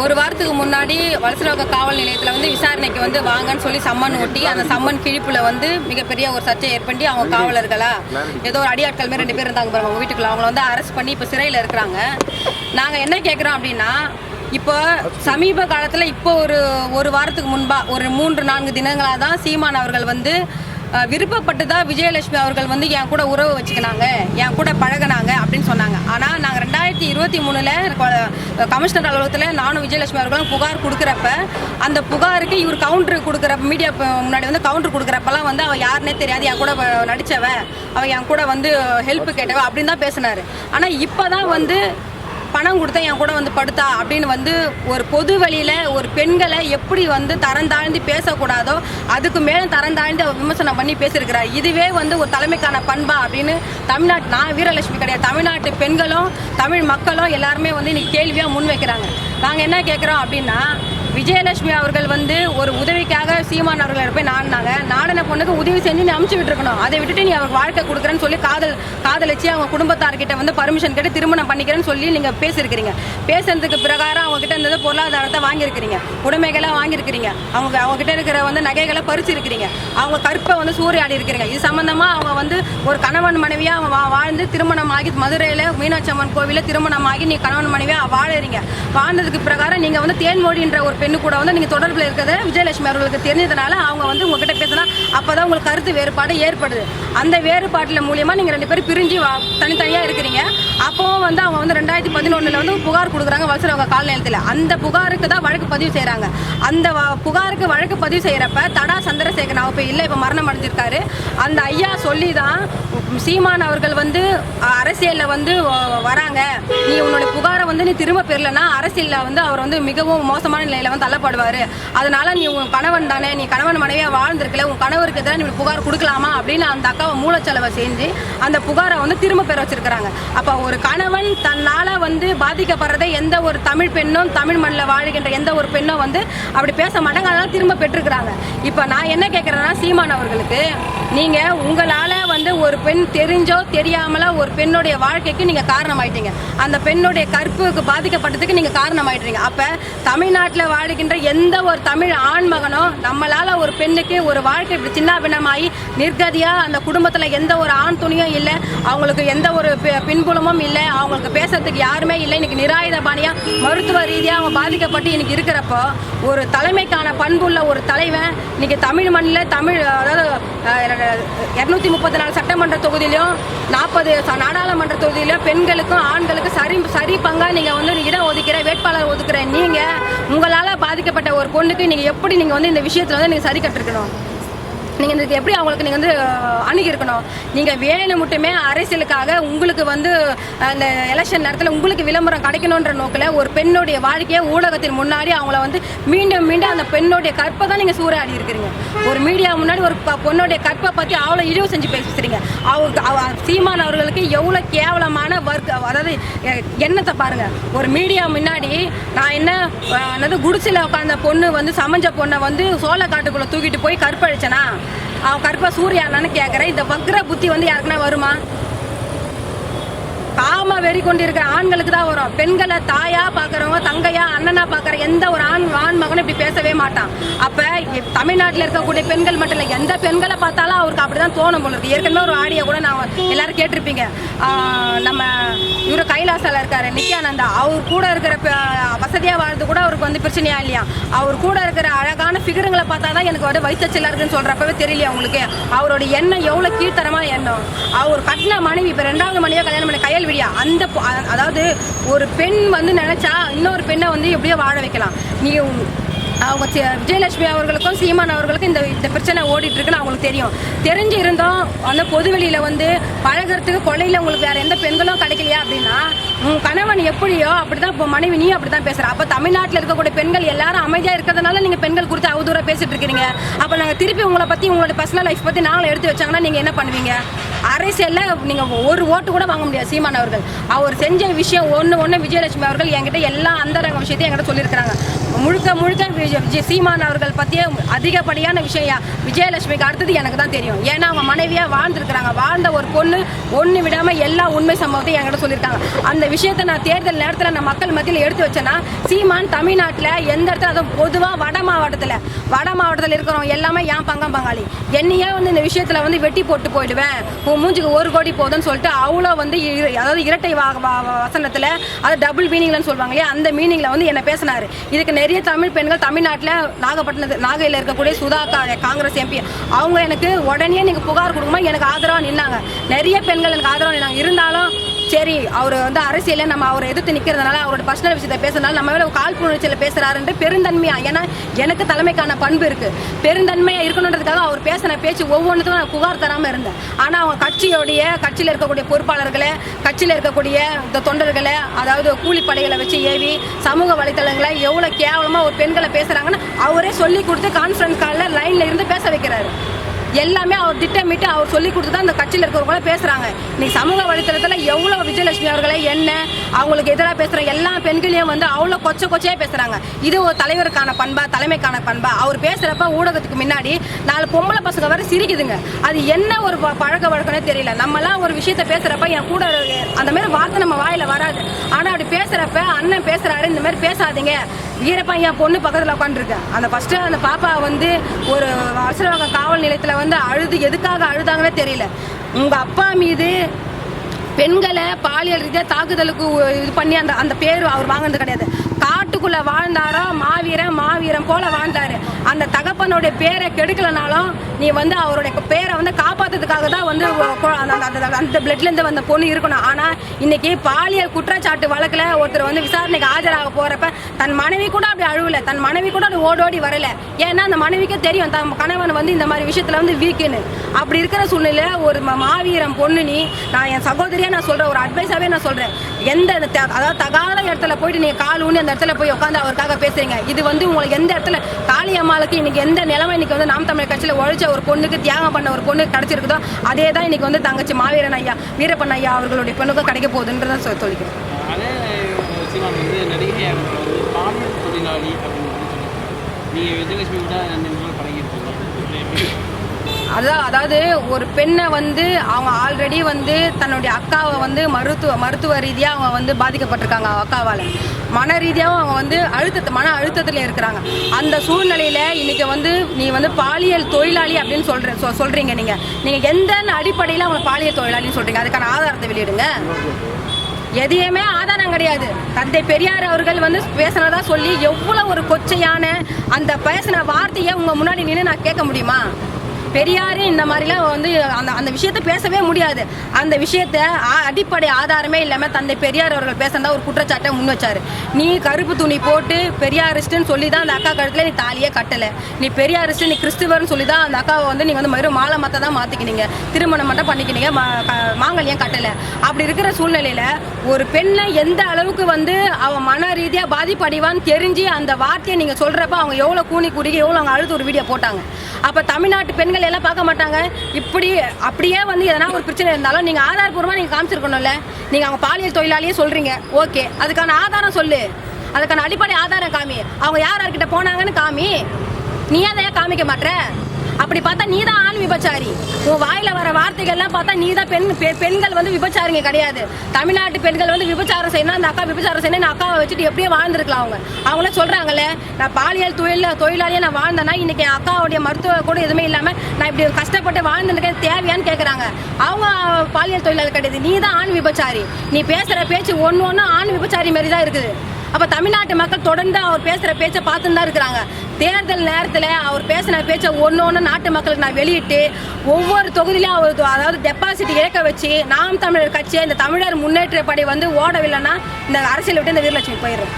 ஒரு வாரத்துக்கு முன்னாடி வலசலோக காவல் நிலையத்தில் வந்து விசாரணைக்கு வந்து வாங்கன்னு சொல்லி சம்மன் ஒட்டி அந்த சம்மன் கிழிப்புல வந்து மிகப்பெரிய ஒரு சர்ச்சை ஏற்பண்டி அவங்க காவலர்களா ஏதோ ஒரு அடியாட்கள் மாதிரி ரெண்டு பேர் இருந்தாங்க பாருங்க அவங்க வீட்டுக்குள்ள. அவங்கள வந்து அரெஸ்ட் பண்ணி இப்போ சிறையில் இருக்கிறாங்க. நாங்கள் என்ன கேட்குறோம் அப்படின்னா இப்போ சமீப காலத்தில் இப்போ ஒரு ஒரு வாரத்துக்கு முன்பா ஒரு மூன்று நான்கு தினங்களாக தான் சீமான் அவர்கள் வந்து விருப்பப்பட்டு தான் விஜயலட்சுமி அவர்கள் வந்து என் கூட உறவு வச்சுக்கினாங்க என் கூட பழகுனாங்க அப்படின்னு சொன்னாங்க. ஆனால் நாங்கள் ரெண்டாயிரத்தி இருபத்தி மூணில் கமிஷனர் அலுவலகத்தில் நானும் விஜயலட்சுமி அவர்களும் புகார் கொடுக்குறப்ப அந்த புகாருக்கு இவர் கவுண்டர் கொடுக்குறப்ப மீடியா முன்னாடி வந்து கவுண்டர் கொடுக்குறப்பெல்லாம் வந்து அவள் யாருன்னே தெரியாது என் கூட நடித்தவ நடிச்சவ அவள் என் கூட வந்து ஹெல்ப் கேட்டவ அப்படின்னு தான் பேசினாரு. ஆனால் இப்போ தான் வந்து பணம் கொடுத்தா என் கூட வந்து படுத்தா அப்படின்னு வந்து ஒரு பொது வழியில் ஒரு பெண்களை எப்படி வந்து தரம் தாழ்ந்து பேசக்கூடாதோ அதுக்கு மேலே தரம் தாழ்ந்து அவர் விமர்சனம் பண்ணி பேசியிருக்கிறார். இதுவே வந்து ஒரு தலைமைக்கான பண்பா அப்படின்னு தமிழ்நாட்டு நான் வீரலட்சுமி கிடையாது. தமிழ்நாட்டு பெண்களும் தமிழ் மக்களும் எல்லாருமே வந்து இன்னைக்கு கேள்வியாக முன் வைக்கிறாங்க. நாங்கள் என்ன கேட்குறோம் அப்படின்னா விஜயலட்சுமி அவர்கள் வந்து ஒரு உதவிக்காக சீமான் அவர்களை போய் நாடினாங்க. நாடின பொண்ணுக்கு உதவி செஞ்சு நீ அமுச்சு விட்டுருக்கணும். அதை விட்டுட்டு நீ அவர் வாழ்க்கை கொடுக்குறேன்னு சொல்லி காதல் காதலிச்சு அவங்க குடும்பத்தார்கிட்ட வந்து பர்மிஷன் கேட்டு திருமணம் பண்ணிக்கிறேன்னு சொல்லி நீங்கள் பேசியிருக்கிறீங்க. பேசுனதுக்கு பிரகாரம் அவங்க கிட்ட இருந்தது பொருளாதாரத்தை வாங்கியிருக்கிறீங்க. உடைமைகளை வாங்கியிருக்கிறீங்க. அவங்க அவங்க கிட்ட இருக்கிற வந்து நகைகளை பறிச்சிருக்கிறீங்க. அவங்க கற்பை வந்து சூறையாடி இருக்கிறீங்க. இது சம்மந்தமாக அவங்க வந்து ஒரு கணவன் மனைவியா அவங்க வா- வாழ்ந்து திருமணம் ஆகி மதுரையில் மீனாட்சி அம்மன் கோவிலில் திருமணம் ஆகி நீ கணவன் மனைவியா வாழறீங்க. வாழ்ந்ததுக்கு பிரகாரம் நீங்கள் வந்து தேன்மொழின்ற ஒரு பெண்ணு கூட வந்து நீங்கள் தொடர்பில் இருக்கிறத விஜயலட்சுமி அவர்களுக்கு தெரிஞ்சதுனால அவங்க வந்து உங்ககிட்ட பேசினா அப்பதான் உங்களுக்கு கருத்து வேறுபாடு ஏற்படுது. அந்த வேறுபாட்டில் மூலியமாக நீங்கள் ரெண்டு பேரும் பிரிஞ்சு வா- தனித்தனியாக இருக்கிறீங்க. அப்போவும் வந்து அவங்க வந்து ரெண்டாயிரத்தி பதினொன்றில் வந்து புகார் கொடுக்குறாங்க வலசரவங்க கால நிலையத்தில் அந்த புகாருக்கு தான் வழக்கு பதிவு செய்கிறாங்க அந்த வ- புகாருக்கு வழக்கு பதிவு செய்கிறப்ப தடா சந்திரசேகரன் அவர் இப்போ இல்லை இப்போ மரணம் அடைஞ்சிருக்காரு. அந்த ஐயா சொல்லி தான் சீமான் அவர்கள் வந்து அரசியலில் வந்து வராங்க. நீ உன்னோட புகாரை வந்து நீ திரும்ப பெறலன்னா அரசியலில் வந்து அவர் வந்து மிகவும் மோசமான நிலையில் வந்து தள்ளப்படுவார். அதனால நீ உன் கணவன் தானே நீ கணவன் மனைவியா வாழ்ந்திருக்கல உன் கணவருக்கு எதிராக நீ ஒரு புகார் கொடுக்கலாமா அப்படின்னு அந்த அக்காவை மூலச்செலவை செஞ்சு அந்த புகாரை வந்து திரும்ப பெற வச்சிருக்கிறாங்க. அப்போ ஒரு கணவன் தன்னால வந்து பாதிக்கப்படுறதை எந்த ஒரு தமிழ் பெண்ணும் தமிழ் மண்ணில் வாழ்கின்ற எந்த ஒரு பெண்ணும் வந்து அப்படி பேச மாட்டாங்க. அதனால திரும்ப பெற்றிருக்கிறாங்க. இப்போ நான் என்ன கேட்குறேன்னா சீமான் அவர்களுக்கு நீங்க உங்களால வந்து ஒரு பெண் தெரிஞ்சோ தெரியாமலோ ஒரு பெண்ணுடைய வாழ்க்கைக்கு நீங்க காரணமாயிட்டீங்க. அந்த பெண்ணுடைய கற்புக்கு பாதிக்கப்பட்டதுக்கு நீங்க காரணமாயிட்டீங்க. அப்ப தமிழ்நாட்டில் வாழுகின்ற எந்த ஒரு தமிழ் ஆண்மகனோ நம்மளால ஒரு பெண்ணுக்கு ஒரு வாழ்க்கை இப்படி சின்ன பின்னமாகி அந்த குடும்பத்தில் எந்த ஒரு ஆண் துணியும் இல்லை அவங்களுக்கு எந்த ஒரு பின்புலமும் இல்லை அவங்களுக்கு பேசுறதுக்கு யாருமே இல்லை இன்னைக்கு நிராயுத பாணியாக மருத்துவ ரீதியாக அவங்க பாதிக்கப்பட்டு இன்னைக்கு இருக்கிறப்போ ஒரு தலைமைக்கான பண்புள்ள ஒரு தலைவன் இன்னைக்கு தமிழ் மண்ணில் தமிழ் அதாவது இரநூத்தி முப்பத்தி நாலு சட்டமன்ற தொகுதியிலும் நாற்பது நாடாளுமன்ற தொகுதியிலும் பெண்களுக்கும் ஆண்களுக்கும் சரி சரி பங்காக நீங்கள் வந்து இடம் ஒதுக்கிற வேட்பாளர் ஒதுக்குற நீங்கள் உங்களால் பாதிக்கப்பட்ட ஒரு பொண்ணுக்கு நீங்க எப்படி நீங்க வந்து இந்த விஷயத்துல வந்து நீங்க சரி கட்டிருக்கணும்? நீங்கள் இதுக்கு எப்படி அவங்களுக்கு நீங்கள் வந்து அணுகியிருக்கணும்? நீங்கள் வேணும் மட்டுமே அரசியலுக்காக உங்களுக்கு வந்து அந்த எலெக்ஷன் நேரத்தில் உங்களுக்கு விளம்பரம் கிடைக்கணுன்ற நோக்கில் ஒரு பெண்ணுடைய வாழ்க்கையை ஊடகத்தின் முன்னாடி அவங்கள வந்து மீண்டும் மீண்டும் அந்த பெண்ணுடைய கற்பை தான் நீங்கள் சூறையாடி இருக்கிறீங்க. ஒரு மீடியா முன்னாடி ஒரு பொண்ணுடைய கற்பை பற்றி அவ்வளோ இழிவு செஞ்சு பேசுறீங்க அவங்க சீமான் அவர்களுக்கு எவ்வளோ கேவலமான ஒர்க் அதாவது எண்ணத்தை பாருங்கள் ஒரு மீடியா முன்னாடி நான் என்ன என்னது குடிசையில் உட்காந்த பொண்ணு வந்து சமைஞ்ச பொண்ணை வந்து சோள காட்டுக்குள்ளே தூக்கிட்டு போய் கற்பழிச்சேனா? அவன் கற்ப சூர்யானான்னு கேட்குறேன் இந்த வக்ர புத்தி வந்து யாருக்குன்னா வருமா? காம வெறி கொண்டிருக்கிற ஆண்களுக்கு தான் வரும். பெண்களை தாயா பாக்குறவங்க தங்கையா அண்ணனா பாக்குற எந்த ஒரு ஆண் ஆண் மகனும் இப்படி பேசவே மாட்டான். அப்ப தமிழ்நாட்டில் இருக்கக்கூடிய பெண்கள் மட்டும் இல்லை எந்த பெண்களை பார்த்தாலும் அவருக்கு அப்படிதான் தோணும் போல இருக்கு. ஏற்கனவே ஒரு ஆடியோ கூட நான் எல்லாரும் கேட்டிருப்பீங்க. நம்ம இவரு கைலாசால இருக்காரு நித்யானந்தா. அவர் கூட இருக்கிற வசதியா வாழ்றது கூட அவருக்கு வந்து பிரச்சனையா இல்லையா? அவர் கூட இருக்கிற அழகான ஃபிகருங்களை பார்த்தா தான் எனக்கு வந்து வயிற்றுச்சலா இருக்குன்னு சொல்கிறப்பவே தெரியலையே அவங்களுக்கு. அவரோட எண்ணம் எவ்வளோ கீழ்த்தரமான எண்ணம். அவர் கட்டின மனைவி இப்போ ரெண்டாவது மனைவியாக கல்யாணம் பண்ண கையல் விடியா அந்த அதாவது ஒரு பெண் வந்து நினச்சா இன்னொரு பெண்ணை வந்து எப்படியோ வாழ வைக்கலாம். நீ அவங்க விஜயலட்சுமி அவர்களுக்கும் சீமான் அவர்களுக்கும் இந்த இந்த பிரச்சனை ஓடிட்டு இருக்குன்னு அவங்களுக்கு தெரியும். தெரிஞ்சு இருந்தோம் அந்த பொதுவெளியில வந்து பழகுறதுக்கு கொலையில உங்களுக்கு வேற எந்த பெண்களும் கிடைக்கலையா அப்படின்னா உன் கணவன் எப்படியோ அப்படிதான் இப்போ மனைவி நீயும் அப்படிதான் பேசுற. அப்ப தமிழ்நாட்டில் இருக்கக்கூடிய பெண்கள் எல்லாரும் அமைதியா இருக்கிறதுனால நீங்க பெண்கள் குறித்து அவதூறா பேசிட்டு இருக்கீங்க அப்ப நாங்க திருப்பி உங்களை பத்தி உங்களோட பர்சனல் லைஃப் பத்தி நாங்களும் எடுத்து வச்சாங்கன்னா நீங்க என்ன பண்ணுவீங்க? அரசியலில் நீங்கள் ஒரு ஓட்டு கூட வாங்க முடியாது. சீமான் அவர்கள். அவர் செஞ்ச விஷயம் ஒன்று ஒன்று விஜயலட்சுமி அவர்கள் என்கிட்ட எல்லா அந்தரங்க விஷயத்தையும் என்கிட்ட சொல்லியிருக்கிறாங்க. முழுக்க முழுக்க விஜய் விஜய் சீமான் அவர்கள் பற்றிய அதிகப்படியான விஷயம் விஜயலட்சுமிக்கு அடுத்தது எனக்கு தான் தெரியும். ஏன்னா அவங்க மனைவியாக வாழ்ந்துருக்கிறாங்க. வாழ்ந்த ஒரு பொண்ணு ஒன்று விடாமல் எல்லா உண்மை சம்பவத்தையும் என்கிட்ட சொல்லியிருக்காங்க. அந்த விஷயத்தை நான் தேர்தல் நேரத்தில் நான் மக்கள் மத்தியில் எடுத்து வச்சேன்னா சீமான் தமிழ்நாட்டில் எந்த இடத்துல அதுவும் பொதுவாக வட மாவட்டத்தில் வட மாவட்டத்தில் இருக்கிறவங்க எல்லாமே ஏன் பங்கம் பங்காளி? என்னையே வந்து இந்த விஷயத்தில் வந்து வெட்டி போட்டு போயிடுவேன்? மூஞ்சுக்கு ஒரு கோடி போதுன்னு சொல்லிட்டு அவ்வளோ வந்து அதாவது இரட்டை வா வசனத்தில் அது டபுள் மீனிங்லன்னு சொல்லுவாங்க இல்லையா அந்த மீனிங்கில் வந்து என்னை பேசினாரு. இதுக்கு நிறைய தமிழ் பெண்கள் தமிழ்நாட்டில் நாகப்பட்டினத்து நாகையில் இருக்கக்கூடிய சுதா காங்கிரஸ் எம்பி அவங்க எனக்கு உடனே நீங்கள் புகார் கொடுக்குமா எனக்கு ஆதரவாக நின்னாங்க. நிறைய பெண்கள் எனக்கு ஆதரவாக நின்னாங்க. இருந்தாலும் சரி அவர் வந்து அரசியலில் நம்ம அவரை எதிர்த்து நிற்கிறதுனால அவரோட பர்சனல் விஷயத்தை பேசுறதுனால நம்ம மேலே காழ்ப்புணர்ச்சியில் பேசுறாருன்ட்டு பெருந்தன்மையா ஏன்னா எனக்கு தலைமைக்கான பண்பு இருக்கு. பெருந்தன்மையா இருக்கணுன்றதுக்காக அவர் பேசின பேச்சு ஒவ்வொன்றுத்துக்கும் நான் புகார் தராமல் இருந்தேன். ஆனால் அவங்க கட்சியோடைய கட்சியில் இருக்கக்கூடிய பொறுப்பாளர்களை கட்சியில் இருக்கக்கூடிய இந்த தொண்டர்களை அதாவது கூலிப்படைகளை வச்சு ஏவி சமூக வலைத்தளங்களை எவ்வளோ கேவலமாக ஒரு பெண்களை பேசுகிறாங்கன்னு அவரே சொல்லி கொடுத்து கான்ஃபரன்ஸ் காலில் லைனில் இருந்து பேச வைக்கிறாரு. எல்லாமே அவர் திட்டமிட்டு அவர் சொல்லி கொடுத்து தான் அந்த கட்சியில் இருக்கிறவங்கள பேசுகிறாங்க இன்னைக்கு சமூக வலைத்தளத்தில் எவ்வளோ விஜயலட்சுமி அவர்களை என்ன அவங்களுக்கு எதிராக பேசுகிற எல்லா பெண்களையும் வந்து அவ்வளோ கொச்ச கொச்சையாக பேசுகிறாங்க இது ஒரு தலைவருக்கான பண்பா தலைமைக்கான பண்பா. அவர் பேசுறப்ப ஊடகத்துக்கு முன்னாடி நாலு பொம்பளை பசங்க வர சிரிக்குதுங்க. அது என்ன ஒரு ப- பழக்க வழக்கம்னே தெரியல. நம்மலாம் ஒரு விஷயத்த பேசுகிறப்ப என் கூட அந்த மாதிரி வார்த்தை நம்ம வாயில் வராது. ஆனால் அப்படி பேசுகிறப்ப அண்ணன் பேசுகிறாரு இந்த மாதிரி பேசாதீங்க. வீரப்பன் என் பொண்ணு பக்கத்தில் உட்காந்துருக்கேன் அந்த ஃபஸ்ட்டு அந்த பாப்பா வந்து ஒரு அரசரவாக காவல் நிலையத்தில் வந்து அழுது எதுக்காக அழுதாங்கன்னு தெரியல. உங்க அப்பா மீது பெண்களை பாலியல் ரீதியாக தாக்குதலுக்கு இது பண்ணி அந்த அந்த பேர் அவர் வாங்கினது கிடையாது. கா காட்டுக்குள்ள வாழ்ந்தாரோ? மாவீரன் மாவீரன் போல வாழ்ந்தாரு. அந்த தகப்பனுடைய பேரை கெடுக்கலனாலும் நீ வந்து அவருடைய பேரை வந்து காப்பாத்துறதுக்காக தான் வந்து அந்த அந்த- அந்த- பிளட்ல இருந்து வந்த பொண்ணு இருக்கணும். ஆனா இன்னைக்கு பாலியல் குற்றச்சாட்டு வழக்குல ஒருத்தர் வந்து விசாரணைக்கு ஆஜராக போறப்ப தன் மனைவி கூட அப்படி அழுவல. தன் மனைவி கூட அப்படி ஓடோடி வரல. ஏன்னா அந்த மனைவிக்கே தெரியும் தன் கணவன் வந்து இந்த மாதிரி விஷயத்துல வந்து வீக்குன்னு. அப்படி இருக்கிற சூழ்நிலை ஒரு மாவீரம் மாவீரன் பொண்ணு நீ நான் என் சகோதரியா நான் சொல்றேன் ஒரு அட்வைஸாவே நான் சொல்றேன். எந்த இந்த அதாவது தகாத இடத்துல போயிட்டு நீங்க கால் ஊனி அந்த இடத்துல போய் உட்காந்து அவருக்காக பேசுறீங்க. இது வந்து உங்களுக்கு எந்த இடத்துல காளியம்மாளுக்கு இன்னைக்கு எந்த நிலைமை இன்னைக்கு வந்து நாம் தமிழர் கட்சியில உழைச்ச ஒரு பொண்ணுக்கு தியாகம் பண்ண ஒரு பொண்ணு கிடைச்சிருக்குதோ அதே தான் இன்னைக்கு வந்து தங்கச்சி மாவீரன் ஐயா வீரப்பன் ஐயா அவர்களுடைய பெண்ணுக்கும் கிடைக்க போகுதுன்றதை சொ- சொல்லிக்கிறேன். நீங்கள் விஜயலட்சுமி கூட பழகிருக்கீங்க அதான் அதாவது ஒரு பெண்ணை வந்து அவங்க ஆல்ரெடி வந்து தன்னுடைய அக்காவை வந்து மருத்துவ மருத்துவ ரீதியாக அவங்க வந்து பாதிக்கப்பட்டிருக்காங்க அவங்க அக்காவால். மன ரீதியாகவும் அவங்க வந்து அழுத்தத்து மன அழுத்தத்தில் இருக்கிறாங்க. அந்த சூழ்நிலையில் இன்றைக்கி வந்து நீ வந்து பாலியல் தொழிலாளி அப்படின்னு சொல்கிற சொ- சொல்கிறீங்க நீங்கள் நீங்கள் எந்த அடிப்படையில் அவங்க பாலியல் தொழிலாளின்னு சொல்கிறீங்க அதுக்கான ஆதாரத்தை வெளியிடுங்க. எதையுமே ஆதாரம் கிடையாது. தந்தை பெரியார் அவர்கள் வந்து பேசினதா சொல்லி எவ்வளோ ஒரு கொச்சையான அந்த பேசின வார்த்தையை உங்கள் முன்னாடி நின்று நான் கேட்க முடியுமா? பெரியாரு இந்த மாதிரிலாம் வந்து அந்த அந்த விஷயத்த பேசவே முடியாது. அந்த விஷயத்த அடிப்படை ஆதாரமே இல்லாமல் தந்தை பெரியார் அவர்கள் பேசுனதா ஒரு குற்றச்சாட்டை முன் வச்சார். நீ கருப்பு துணி போட்டு பெரியாரிஸ்ட்டுன்னு சொல்லி தான் அந்த அக்கா கழுத்தில் நீ தாலியே கட்டலை. நீ பெரியாரிஸ்ட் நீ கிறிஸ்துவர்னு சொல்லி தான் அந்த அக்காவை வந்து நீங்கள் வந்து மறுபடியும் மாலை மத்த தான் மாற்றிக்கினீங்க திருமணம் மட்டும் பண்ணிக்கினீங்க மாங்கல்யம் கட்டலை. அப்படி இருக்கிற சூழ்நிலையில் ஒரு பெண்ணை எந்த அளவுக்கு வந்து அவன் மன ரீதியாக பாதிப்படைவான்னு தெரிஞ்சு அந்த வார்த்தையை நீங்கள் சொல்கிறப்ப அவங்க எவ்வளோ கூனி குறுகி எவ்வளோ அவங்க அழுது ஒரு வீடியோ போட்டாங்க. அப்போ தமிழ்நாட்டு பெண் பெண்கள் எல்லாம் பார்க்க மாட்டாங்க. இப்படி அப்படியே வந்து எதனா ஒரு பிரச்சனை இருந்தாலும் நீங்க ஆதாரபூர்வமாக நீங்க காமிச்சிருக்கணும்ல. நீங்க அவங்க பாலியல் தொழிலாளியே சொல்றீங்க. ஓகே. அதுக்கான ஆதாரம் சொல்லு. அதுக்கான அடிப்படை ஆதாரம் காமி. அவங்க யார் யார்கிட்ட போனாங்கன்னு காமி. நீ அதை ஏன் காமிக்க மாட்ற? அப்படி பார்த்தா நீ தான் ஆண் விபச்சாரி. உன் வாயில வர வார்த்தைகள்லாம் பார்த்தா நீ தான் பெண் பெண்கள் வந்து விபச்சாரிங்க கிடையாது. தமிழ்நாட்டு பெண்கள் வந்து விபச்சாரம் செய்யணும் அந்த அக்கா விபச்சாரம் செய்யணும் நான் அக்காவை வச்சுட்டு எப்படியே வாழ்ந்துருக்கலாம் அவங்க. அவங்களே சொல்றாங்கல்ல நான் பாலியல் தொழில தொழிலாளியாக நான் வாழ்ந்தேன்னா இன்னைக்கு என் அக்காவுடைய மருத்துவ கூட எதுவுமே இல்லாம நான் இப்படி கஷ்டப்பட்டு வாழ்ந்துருக்கேன் தேவையான்னு கேட்குறாங்க அவங்க பாலியல் தொழிலாளி கிடையாது. நீ தான் ஆண் விபச்சாரி. நீ பேசுற பேச்சு ஒன்று ஒன்று ஆண் விபச்சாரி மாதிரி தான் இருக்குது. அப்போ தமிழ்நாட்டு மக்கள் தொடர்ந்து அவர் பேசுகிற பேச்சை பார்த்துன்னு தான் இருக்கிறாங்க. தேர்தல் நேரத்தில் அவர் பேசின பேச்சை ஒன்று ஒன்று நாட்டு மக்களுக்கு நான் வெளியிட்டு ஒவ்வொரு தொகுதியிலையும் அவர் அதாவது டெபாசிட் இழக்க வச்சு நாம் தமிழர் கட்சியை இந்த தமிழர் முன்னேற்ற படை வந்து ஓடவில்லைன்னா இந்த அரசியல் விட்டு இந்த வீரலட்சுமி போயிடும்